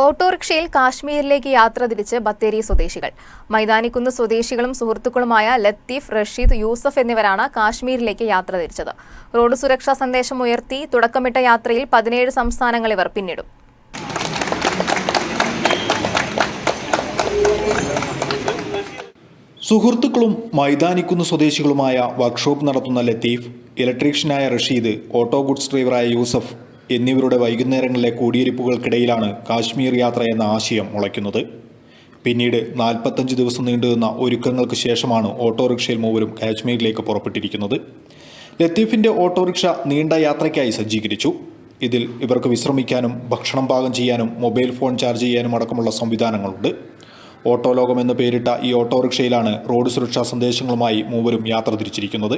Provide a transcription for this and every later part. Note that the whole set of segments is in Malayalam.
ഓട്ടോറിക്ഷയിൽ കാശ്മീരിലേക്ക് യാത്ര തിരിച്ച് ബത്തേരി സ്വദേശികൾ. മൈതാനിക്കുന്ന് സ്വദേശികളും സുഹൃത്തുക്കളുമായ ലത്തീഫ് റഷീദ് യൂസഫ് എന്നിവരാണ് കാശ്മീരിലേക്ക് യാത്ര തിരിച്ചത്. റോഡ് സുരക്ഷാ സന്ദേശം ഉയർത്തി തുടക്കമിട്ട യാത്രയിൽ പതിനേഴ് സംസ്ഥാനങ്ങൾ ഇവർ പിന്നിടും. സുഹൃത്തുക്കളും മൈതാനിക്കുന്ന് സ്വദേശികളുമായ വർക്ക്ഷോപ്പ് നടത്തുന്ന ലത്തീഫ് ഇലക്ട്രീഷ്യനായ റഷീദ് ഓട്ടോ ഗുഡ്സ് ഡ്രൈവറായ യൂസഫ് എന്നിവരുടെ വൈകുന്നേരങ്ങളിലെ കൂടിയിരിപ്പുകൾക്കിടയിലാണ് കാശ്മീർ യാത്ര എന്ന ആശയം മുളയ്ക്കുന്നത്. പിന്നീട് നാൽപ്പത്തഞ്ച് ദിവസം നീണ്ടുനിന്ന ഒരുക്കങ്ങൾക്ക് ശേഷമാണ് ഓട്ടോറിക്ഷയിൽ മൂവരും കാശ്മീരിലേക്ക് പുറപ്പെട്ടിരിക്കുന്നത്. ലത്തീഫിന്റെ ഓട്ടോറിക്ഷ നീണ്ട യാത്രയ്ക്കായി സജ്ജീകരിച്ചു. ഇതിൽ ഇവർക്ക് വിശ്രമിക്കാനും ഭക്ഷണം പാകം ചെയ്യാനും മൊബൈൽ ഫോൺ ചാർജ് ചെയ്യാനും അടക്കമുള്ള സംവിധാനങ്ങളുണ്ട്. ഓട്ടോ ലോകം എന്ന് പേരിട്ട ഈ ഓട്ടോറിക്ഷയിലാണ് റോഡ് സുരക്ഷാ സന്ദേശങ്ങളുമായി മൂവരും യാത്ര തിരിച്ചിരിക്കുന്നത്.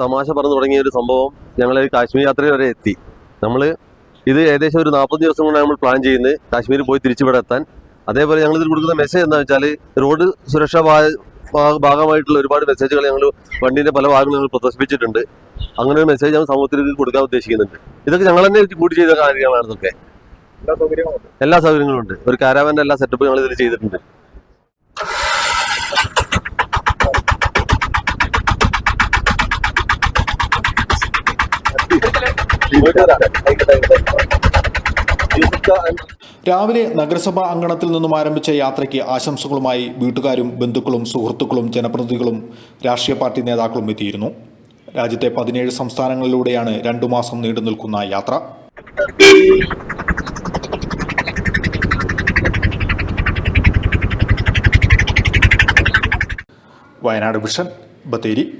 തമാശ പറഞ്ഞു തുടങ്ങിയ ഒരു സംഭവം ഞങ്ങൾ കാശ്മീർ യാത്ര വരെ എത്തി. നമ്മൾ ഇത് ഏകദേശം ഒരു നാൽപ്പത് ദിവസം കൊണ്ടാണ് നമ്മൾ പ്ലാൻ ചെയ്യുന്നത്. കാശ്മീരിൽ പോയി തിരിച്ചിവിടെ എത്താൻ. അതേപോലെ ഞങ്ങൾ ഇതിൽ കൊടുക്കുന്ന മെസ്സേജ് എന്താ വെച്ചാൽ റോഡ് സുരക്ഷാ ഭാഗമായിട്ടുള്ള ഒരുപാട് മെസ്സേജുകൾ ഞങ്ങൾ വണ്ടീന്റെ പല ഭാഗങ്ങളും ഞങ്ങൾ പ്രദർശിപ്പിച്ചിട്ടുണ്ട്. അങ്ങനെ ഒരു മെസ്സേജ് ഞങ്ങൾ സമൂഹത്തിൽ കൊടുക്കാൻ ഉദ്ദേശിക്കുന്നുണ്ട്. ഇതൊക്കെ ഞങ്ങൾ തന്നെ കൂടി ചെയ്ത കാര്യങ്ങളാണ് ഇതൊക്കെ. എല്ലാ സൗകര്യങ്ങളും ഉണ്ട്. ഒരു കാരാവന്റെ എല്ലാ സെറ്റപ്പും ഞങ്ങൾ ഇതിൽ ചെയ്തിട്ടുണ്ട്. രാവിലെ നഗരസഭാ അങ്കണത്തിൽ നിന്നും ആരംഭിച്ച യാത്രയ്ക്ക് ആശംസകളുമായി വീട്ടുകാരും ബന്ധുക്കളും സുഹൃത്തുക്കളും ജനപ്രതിനിധികളും രാഷ്ട്രീയ പാർട്ടി നേതാക്കളും എത്തിയിരുന്നു. രാജ്യത്തെ പതിനേഴ് സംസ്ഥാനങ്ങളിലൂടെയാണ് രണ്ടു മാസം നീണ്ടു നിൽക്കുന്ന യാത്ര. വയനാട് വിഷൻ ബത്തേരി.